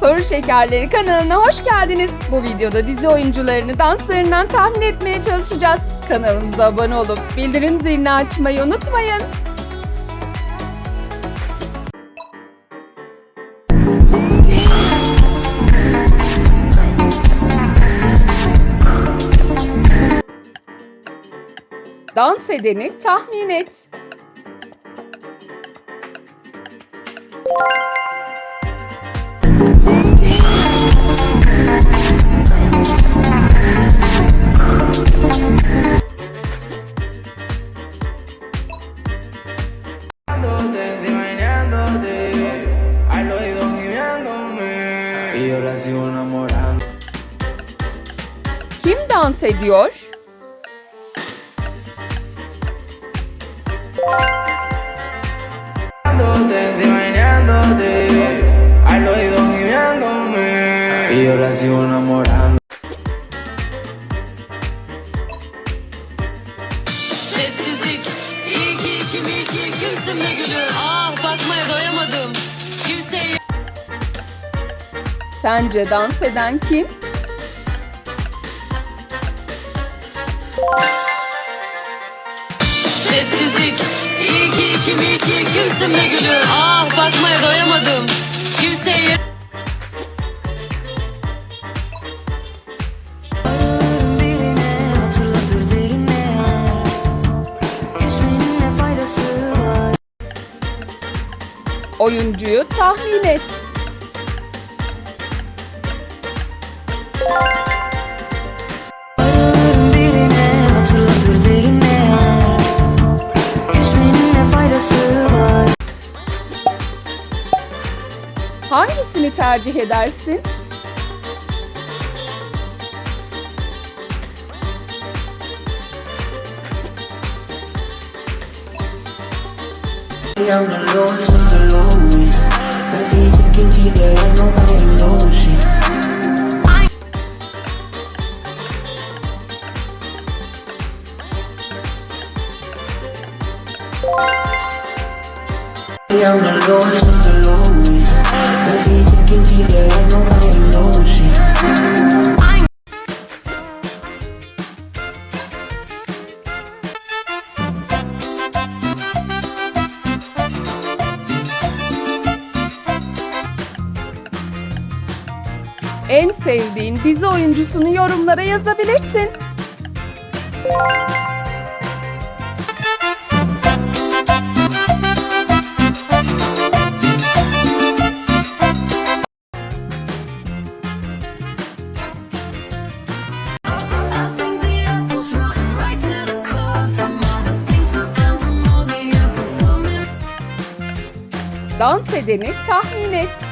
Soru Şekerleri kanalına hoş geldiniz. Bu videoda dizi oyuncularını danslarından tahmin etmeye çalışacağız. Kanalımıza abone olup bildirim zilini açmayı unutmayın. Dans edeni tahmin et. Kim dans ediyor? Bailándote, bailándote, sigo enamorando. Sessizlik. İyi ki kim iyi ki kimsin gülü. Ah bakmaya doyamadım. Kimseye Sence dans eden kim? sessizlik. İyi ki kim iyi ki kimsin gülü. Ah bakmaya doyamadım. Kimseye Oyuncuyu tahmin et. Hangisini tercih edersin? I'm the lowest of the lowest. Nothing you can keep that ain't nobody En sevdiğin dizi oyuncusunu yorumlara yazabilirsin. I think the apple's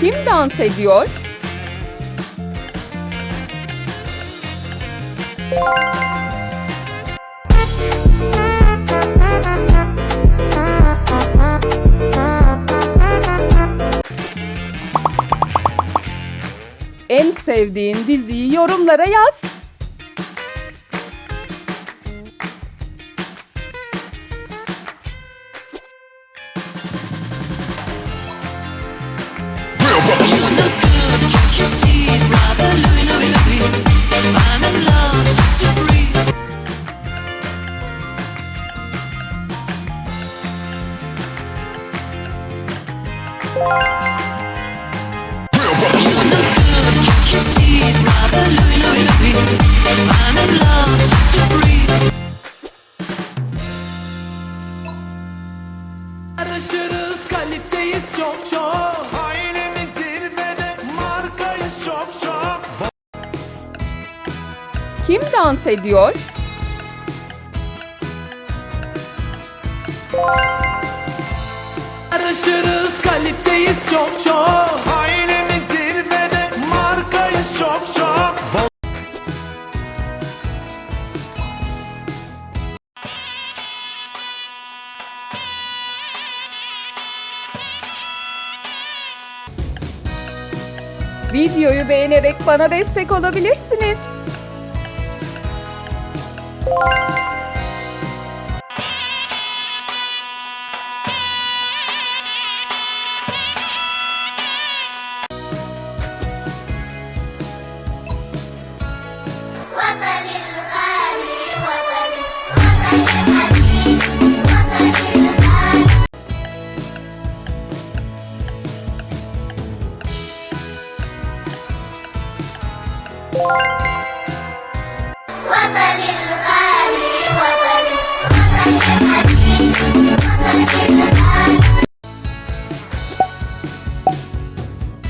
Kim dans ediyor? En sevdiğin diziyi yorumlara yaz. Yarışırız kaliteyiz çok çok. Ailemiz zirvede markayız çok çok. Kim dans ediyor? Yarışırız kaliteyiz çok çok Videoyu beğenerek bana destek olabilirsiniz.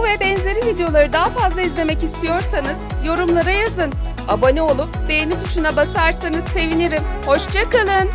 Bu ve benzeri videoları daha fazla izlemek istiyorsanız yorumlara yazın. Abone olup beğeni tuşuna basarsanız sevinirim. Hoşçakalın.